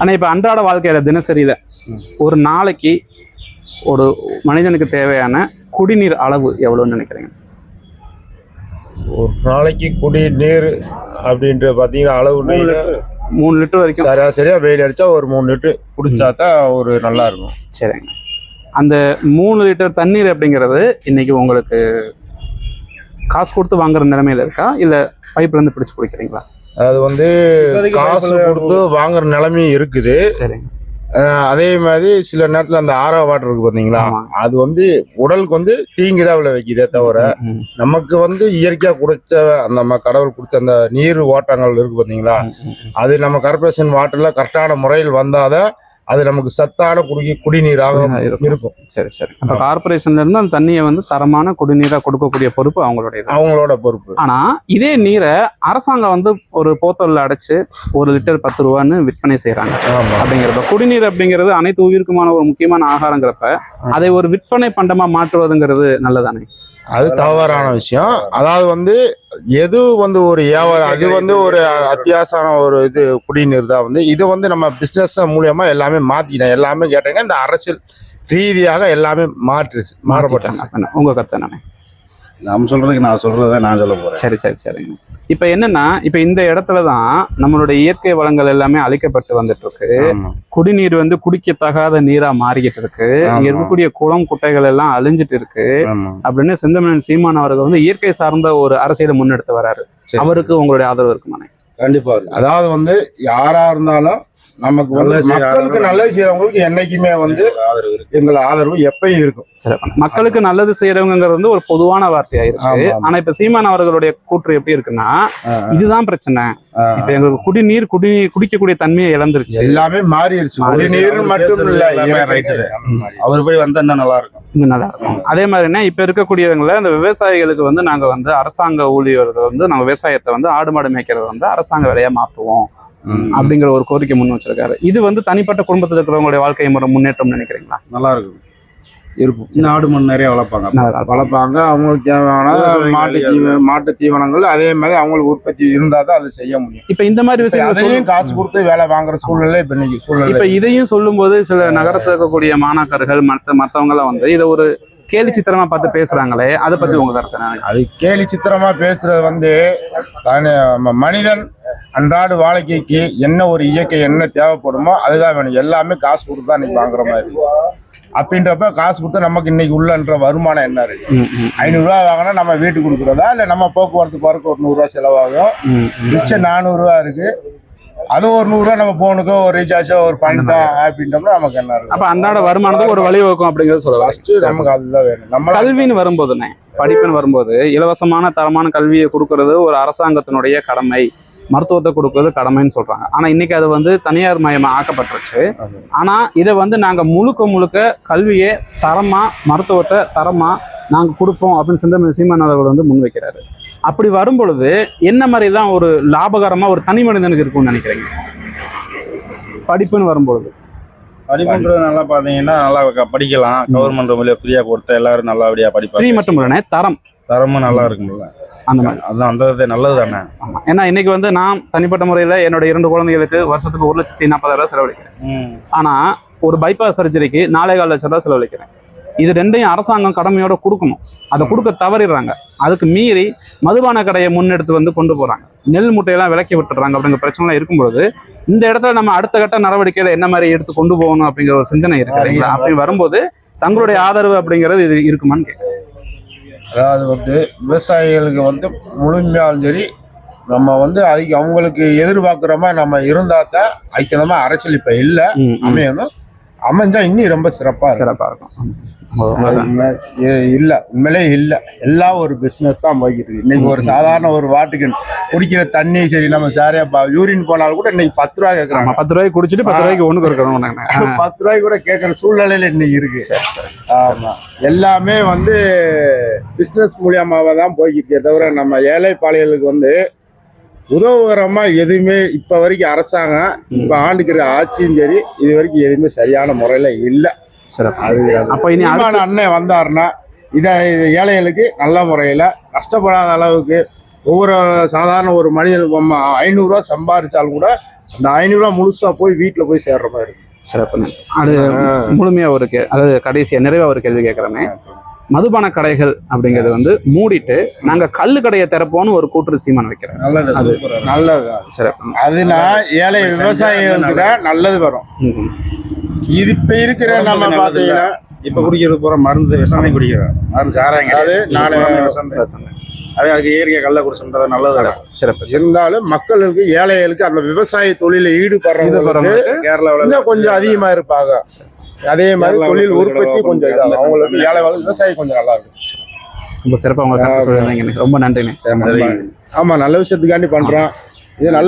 ஆனா இப்ப அன்றாட வாழ்க்கையில தினசரியில ஒரு நாளைக்கு ஒரு மனிதனுக்கு தேவையான குடிநீர் அளவு எவ்வளவுன்னு நினைக்கிறீங்க? ஒரு நாளைக்கு குடி நீர் அப்படின்ற பார்த்தீங்கன்னா அளவு மூணு லிட்டர். வரைக்கும்? சராசரியா வெயில் அடிச்சா ஒரு மூணு லிட்டர் குடிச்சா தான் ஒரு நல்லா இருக்கும். சரிங்க. அந்த மூணு லிட்டர் தண்ணீர் அப்படிங்கிறது இன்னைக்கு உங்களுக்கு காசு கொடுத்து வாங்குற நிலைமையில இருக்கா? இல்ல பைப்ல இருந்து பிடிச்சு குடிக்கிறீங்களா? அது வந்து காசு கொடுத்து வாங்குற நிலைமையும் இருக்குது. அதே மாதிரி சில நேரத்துல அந்த ஆரோ வாட்டர் இருக்கு பாத்தீங்களா. அது வந்து உடலுக்கு வந்து தீங்கு தான் விளைவிக்குதே தவிர ம், நமக்கு வந்து இயற்கையா குடிச்ச அந்த ம- கடவுள் கொடுத்த அந்த நீர் ஓட்டங்கள் இருக்கு பாத்தீங்களா. அது நம்ம கார்பரேஷன் வாட்டர்ல கரெக்டான முறையில் வந்தாதான் அது நமக்கு சத்தான குடி குடிநீராக இருக்கும். சரி சரி. அப்ப கார்பரேஷன்ல இருந்து அந்த தண்ணியை வந்து தரமான குடிநீரா கொடுக்கக்கூடிய பொறுப்பு அவங்களுடைய அவங்களோட பொறுப்பு. ஆனா இதே நீரை அரசாங்கம் வந்து ஒரு போத்தல்ல அடைச்சு ஒரு லிட்டர் பத்து ரூபான்னு விற்பனை செய்யறாங்க அப்படிங்கிறப்ப குடிநீர் அப்படிங்கிறது அனைத்து உயிருக்குமான ஒரு முக்கியமான ஆகாரங்கிறப்ப அதை ஒரு விற்பனை பண்டமா மாற்றுவதுங்கிறது நல்லதானே? அது தவறான விஷயம். அதாவது வந்து எது வந்து ஒரு வியாபாரம் அது வந்து ஒரு அத்தியாவசியமான ஒரு இது குடிநீர் தான் வந்து. இது வந்து நம்ம பிசினஸ் மூலியமா எல்லாமே மாத்திட்டோம் எல்லாமே கேட்டீங்கன்னா இந்த அரசியல் ரீதியாக எல்லாமே மாற்றுச்சு மாறப்பட்டுச்சு மாற்றிட்டாங்க. உங்க கருத்து என்னண்ணே நம்ம சொல்றதுக்கு நான் சொல்றதை நான் சொல்ல போறேன் சரி சரி சரிங்க இப்ப என்னன்னா இப்ப இந்த இடத்துல தான் நம்மளுடைய இயற்கை வளங்கள் எல்லாமே அழிக்கப்பட்டு வந்துட்டு இருக்கு. குடிநீர் வந்து குடிக்கத்தகாத நீரா மாறிக்கிட்டு இருக்கு இங்க. இருக்கக்கூடிய குளம் குட்டைகள் எல்லாம் அழிஞ்சிட்டு இருக்கு. அப்படின்னு செந்தமிழன் சீமான் அவர்கள் வந்து இயற்கை சார்ந்த ஒரு அரசியலை முன்னெடுத்து வராரு. அவருக்கு உங்களுடைய ஆதரவு இருக்குமாண்ணே கண்டிப்பா அதாவது வந்து யாரா இருந்தாலும் நமக்கு வந்து மக்களுக்கு. நல்லது செய்யறவங்களுக்கு என்னைக்குமே வந்து எங்கள் ஆதரவு எப்பயும் இருக்கும் சிறப்பான மக்களுக்கு நல்லது செய்யறவங்கிறது வந்து ஒரு பொதுவான வார்த்தையா இருக்கு. ஆனா இப்ப சீமான் அவர்களுடைய கூற்று எப்படி இருக்குன்னா இதுதான் பிரச்சனை. இப்ப எங்களுக்கு குடிநீர் குடி குடிக்கக்கூடிய தன்மையை இழந்துருச்சு எல்லாமே மாறிடுச்சு. குடிநீர் மட்டும் இல்ல. அவர் போய் வந்தா இன்னும் நல்லா இருக்கும் இன்னும் நல்லா இருக்கும் அதே மாதிரினா இப்ப இருக்கக்கூடியவங்கள இந்த விவசாயிகளுக்கு வந்து நாங்க வந்து அரசாங்க ஊழியர்கள் வந்து நாங்க விவசாயத்தை வந்து ஆடு மாடு மேய்க்கிறத வந்து அரசாங்க வேலையா மாத்துவோம். அப்படிங்கிற ஒரு கோரிக்கை முன் வச்சிருக்காரு. இது வந்து தனிப்பட்ட குடும்பத்தில் இருக்கிறவங்களுடைய வாழ்க்கை முறை முன்னேற்றம் நினைக்கிறீங்களா? நல்லா இருக்கும் இருக்கும் இன்னும் ஆடு மண் நிறைய வளர்ப்பாங்க. வளர்ப்பாங்க. அவங்களுக்கு தேவையான மாட்டு தீவ மாட்டு தீவனங்கள் அதே மாதிரி அவங்களுக்கு உற்பத்தி இருந்தா தான் அதை செய்ய முடியும். இப்ப இந்த மாதிரி இப்ப அதையும் காசு கொடுத்து வேலை வாங்குற சூழ்நிலை இப்ப இன்னைக்கு இப்ப சூழ்நிலை இதையும் சொல்லும்போது சில நகரத்துல இருக்கக்கூடிய மாணாக்கர்கள் மற்ற மத்தவங்க எல்லாம் வந்து இதை ஒரு கேலி சித்திரமா பார்த்து பேசுறாங்களே அதை பத்தி உங்க கருத்து என்ன? அது கேலி சித்திரமா பேசுறது வந்து மனிதன் அன்றாட வாழ்க்கைக்கு என்ன ஒரு இயற்கை என்ன தேவைப்படுமோ அதுதான் வேணும். எல்லாமே காசு கொடுத்து தான் இன்னைக்கு வாங்குற மாதிரி. அப்படின்றப்ப காசு கொடுத்து நமக்கு இன்னைக்கு உள்ளன்ற வருமானம் என்ன இருக்கு? ஐநூறுரூவா வாங்கினா நம்ம வீட்டுக்கு கொடுக்குறதா? இல்லை நம்ம போக்குவரத்து போறதுக்கு ஒரு நூறுரூவா செலவாகும். மிச்சம் நானூறுரூவா இருக்கு. அது ஒரு நூறுரூவா நம்ம போனுக்கோ ஒரு ரீசார்ஜோ ஒரு பண்ணிட்டோம் அப்படின்றோம்னா நமக்கு என்ன இருக்கு? அப்ப அன்றாட வருமானத்துக்கு ஒரு வழிவகுக்கும் அப்படிங்கறது சொல்லலாம். ஃபர்ஸ்ட் நமக்கு அதுதான் வேணும். நம்ம கல்வின்னு வரும்போதுண்ணே படிப்புன்னு வரும்போது இலவசமான தரமான கல்வியை கொடுக்கறது ஒரு அரசாங்கத்தினுடைய கடமை. மருத்துவத்தை கொடுக்கறது கடமைன்னு சொல்றாங்க. ஆனா இன்னைக்கு அது வந்து தனியார் மயமா ஆக்கப்பட்டுருச்சு. ஆனா இதை வந்து நாங்க முழுக்க முழுக்க கல்வியை தரமா மருத்துவத்தை தரமா நாங்க கொடுப்போம் அப்படின்னு சிந்தனை சீமான் அவர்கள் வந்து முன்வைக்கிறாரு அப்படி வரும் பொழுது என்ன மாதிரி தான் ஒரு லாபகரமா ஒரு தனி மனிதனுக்கு இருக்கும்னு நினைக்கிறீங்க? படிப்புன்னு வரும்பொழுது. படிப்புன்றது நல்லா பாத்தீங்கன்னா நல்லா படிக்கலாம். கவர்மெண்ட் வழியா ஃப்ரீயா கொடுத்தா எல்லாரும் நல்லபடியா ஃப்ரீ படிப்பாங்க மட்டும் இல்லைண்ணே தரம். தரமும் நல்லா இருக்கும்ல. அந்த மாதிரி. அதான் அந்த நல்லது தானே ஆமா. ஏன்னா இன்னைக்கு வந்து நான் தனிப்பட்ட முறையில் என்னோட இரண்டு குழந்தைகளுக்கு வருஷத்துக்கு ஒரு லட்சத்தி நாற்பதாயிரம் செலவழிக்கிறேன். ஆனா ஒரு பைபாஸ் சர்ஜரிக்கு நாலே கால் லட்சம் ரூபாய் செலவழிக்கிறேன். இது ரெண்டையும் அரசாங்கம் கடமையோட கொடுக்கணும். அதை கொடுக்க தவறிடுறாங்க. அதுக்கு மீறி மதுபான கடையை முன்னெடுத்து வந்து கொண்டு போறாங்க. நெல் முட்டையெல்லாம் விலக்கி விட்டுறாங்க அப்படிங்கிற பிரச்சனைலாம் இருக்கும்பொழுது இந்த இடத்துல நம்ம அடுத்த கட்ட நடவடிக்கையில என்ன மாதிரி எடுத்து கொண்டு போகணும் அப்படிங்கிற ஒரு சிந்தனை இருக்கு இல்லைங்களா? அப்படி வரும்போது தங்களுடைய ஆதரவு அப்படிங்கிறது இது இருக்குமான்னு கேட்குறேன் அதாவது வந்து விவசாயிகளுக்கு வந்து முழுமையாலும் சரி நம்ம வந்து அதுக்கு அவங்களுக்கு எதிர்பார்க்குற மாதிரி நம்ம இருந்தா தான் ஐக்கியமா அரசியல் இப்ப இல்ல. அமையணும். அமைஞ்சா இன்னும் ரொம்ப சிறப்பா சிறப்பா இருக்கும். இல்ல உண்மையிலே இல்ல. எல்லாம் ஒரு பிசினஸ் தான் போய்கிட்டு இருக்கு. இன்னைக்கு ஒரு சாதாரண ஒரு வாட்டுக்கு குடிக்கிற தண்ணி சரி நம்ம சாரியா யூரின் போனாலும் கூட இன்னைக்கு பத்து ரூபா ஆமா கேக்குறாங்க பத்து ரூபாய்க்கு குடிச்சிட்டு பத்து ரூபாய்க்கு ஒண்ணுக்கு இருக்கிறோம் பத்து ரூபாய்க்கு கூட கேட்கற சூழ்நிலையில இன்னைக்கு இருக்கு. ஆமா. எல்லாமே வந்து பிசினஸ் மூலியமாவா தான் போய்கிட்டே தவிர நம்ம ஏழை பாளையலுக்கு வந்து உதவுகரமா எதுவுமே இப்ப வரைக்கும் அரசாங்கம் இப்ப ஆண்டுக்கிற ஆட்சியும் சரி இது வரைக்கும் எதுவுமே சரியான முறையில இல்ல. சிறப்பு. அது அப்ப இனி அண்ணன் வந்தாருன்னா இதை ஏழைகளுக்கு நல்ல முறையில கஷ்டப்படாத அளவுக்கு ஒவ்வொரு சாதாரண ஒரு மனிதன் ஐநூறுரூவா சம்பாதிச்சாலும் கூட அந்த ஐநூறுரூவா முழுசா போய் வீட்டுல போய் சேர்ற மாதிரி சிறப்புண்ணே அது முழுமையா ஒரு கே அதாவது கடைசியா நிறைவா ஒரு கேள்வி கேட்கறேனே. மதுபான கடைகள் அப்படிங்கிறது வந்து மூடிட்டு நாங்க கல்லு கடையை திறப்போம்னு ஒரு கூட்டுறு சீமான் வைக்கிறேன் நல்லது. நல்லது. சிறப்பு அதுனா ஏழை விவசாயிகளுக்கு தான் நல்லது வரும். இது இப்ப இருக்கிற நம்ம பாத்தீங்கன்னா இப்ப குடிக்கிறது பூரா மருந்து விஷம் குடிக்கிறோம் மருந்து. சாராயம் அது கிடையாது. பூராமே விஷம். அது அதுக்கு இயற்கை கள்ள குடிச்சுன்றது நல்லது. சிறப்பு இருந்தாலும் மக்களுக்கு ஏழைகளுக்கு அந்த விவசாய தொழில பரவாயில்ல. கேரளாவில் கொஞ்சம் அதிகமா இருப்பாங்க. அதே மாதிரி தொழில் உற்பத்தி கொஞ்சம். அவங்களுக்கு ஏழை வாழ் விவசாயி கொஞ்சம் நல்லா இருக்கும். ரொம்ப சிறப்பா உங்க கருத்து ரொம்ப நன்றிண்ணே ஆமா நல்ல விஷயத்துக்காண்டி பண்றோம். இது நல்ல